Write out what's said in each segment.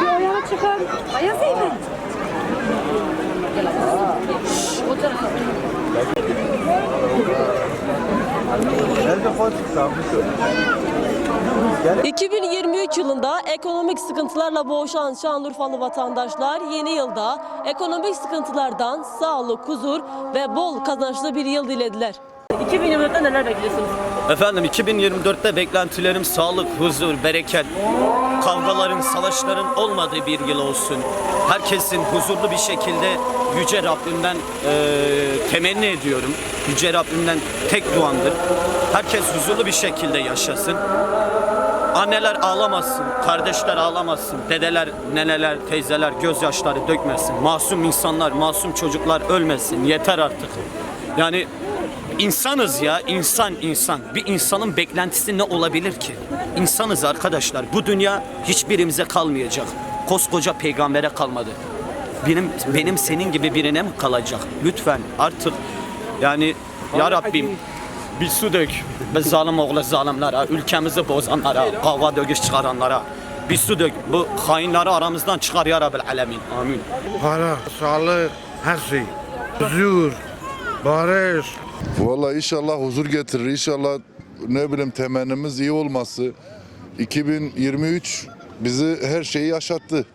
Bir ayağa çıkar. Ayaz iyi mi? Şşş, o tarafa. 2023 yılında ekonomik sıkıntılarla boğuşan Şanlıurfalı vatandaşlar yeni yılda ekonomik sıkıntılardan sağlık, huzur ve bol kazançlı bir yıl dilediler. 2024'te neler bekliyorsunuz? Efendim 2024'te beklentilerim sağlık, huzur, bereket, kavgaların, savaşların olmadığı bir yıl olsun. Herkesin huzurlu bir şekilde Yüce Rabbimden eee, temenni ediyorum. Yüce Rabbimden tek duamdır. Herkes huzurlu bir şekilde yaşasın. Anneler ağlamasın, kardeşler ağlamasın, dedeler, neneler, teyzeler gözyaşları dökmesin. Masum insanlar, masum çocuklar ölmesin. Yeter artık. Yani insanız ya, insan insan. Bir insanın beklentisi ne olabilir ki? İnsanız arkadaşlar. Bu dünya hiçbirimize kalmayacak. Koskoca peygambere kalmadı. Benim benim senin gibi birine mi kalacak? Lütfen artık yani ya Rabbim bir su dök. Ve zalim oğlu zalimlere, ülkemizi bozanlara, kavga dövüş çıkaranlara. Bir su dök. Bu hainleri aramızdan çıkar ya Rabbil Alemin. Amin. Para, sağlık, her şey. Huzur, barış. Vallahi inşallah huzur getirir. İnşallah ne bileyim temennimiz iyi olması. 2023 bizi her şeyi yaşattı.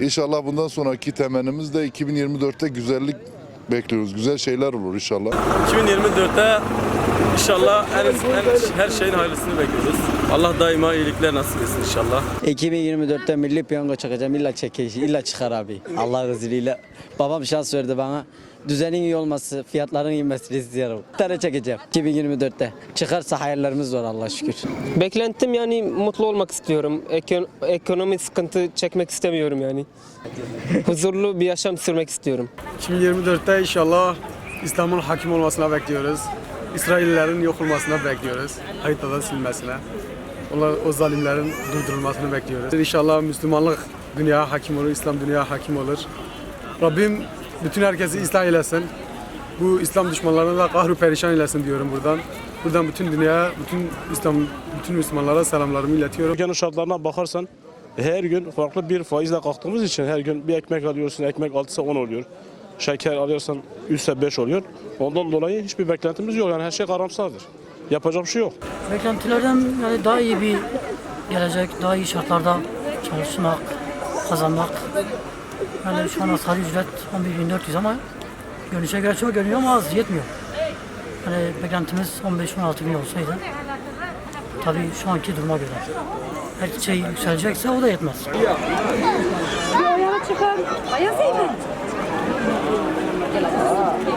İnşallah bundan sonraki temennimiz de 2024'te güzellik bekliyoruz. Güzel şeyler olur inşallah. 2024'te inşallah en, en- her şeyin hayırlısını bekliyoruz. Allah daima iyilikler nasip etsin inşallah. 2024'te milli piyango çakacağım illa çekiş illa çıkar abi. Allah izniyle. Babam şans verdi bana. Düzenin iyi olması, fiyatların inmesini istiyorum. Tane çekeceğim 2024'te. Çıkarsa hayallerimiz var Allah şükür. Beklentim yani mutlu olmak istiyorum. Ekon- ekonomi sıkıntı çekmek istemiyorum yani. Huzurlu bir yaşam sürmek istiyorum. 2024'te inşallah İslam'ın hakim olmasına bekliyoruz. İsraillerin yok olmasına bekliyoruz. Haritadan silmesine. Onlar, o zalimlerin durdurulmasını bekliyoruz. İnşallah Müslümanlık dünya hakim olur, İslam dünya hakim olur. Rabbim bütün herkesi ıslah eylesin. Bu İslam düşmanlarını da kahru perişan eylesin diyorum buradan. Buradan bütün dünya, bütün İslam, bütün Müslümanlara selamlarımı iletiyorum. Ülkenin şartlarına bakarsan her gün farklı bir faizle kalktığımız için her gün bir ekmek alıyorsun, ekmek 6'sa 10 oluyor. Şeker alıyorsan 3'se 5 oluyor. Ondan dolayı hiçbir beklentimiz yok. Yani her şey karamsardır. Yapacak bir şey yok. Beklentilerden yani daha iyi bir gelecek, daha iyi şartlarda çalışmak, kazanmak. Yani şu an asgari ücret 11.400 ama görünüşe göre çok görünüyor ama az, yetmiyor. Yani beklentimiz 15-16 bin olsaydı tabii şu anki duruma göre her şey yükselecekse o da yetmez. Bir ayağa çıkar. İyi mi? Cái.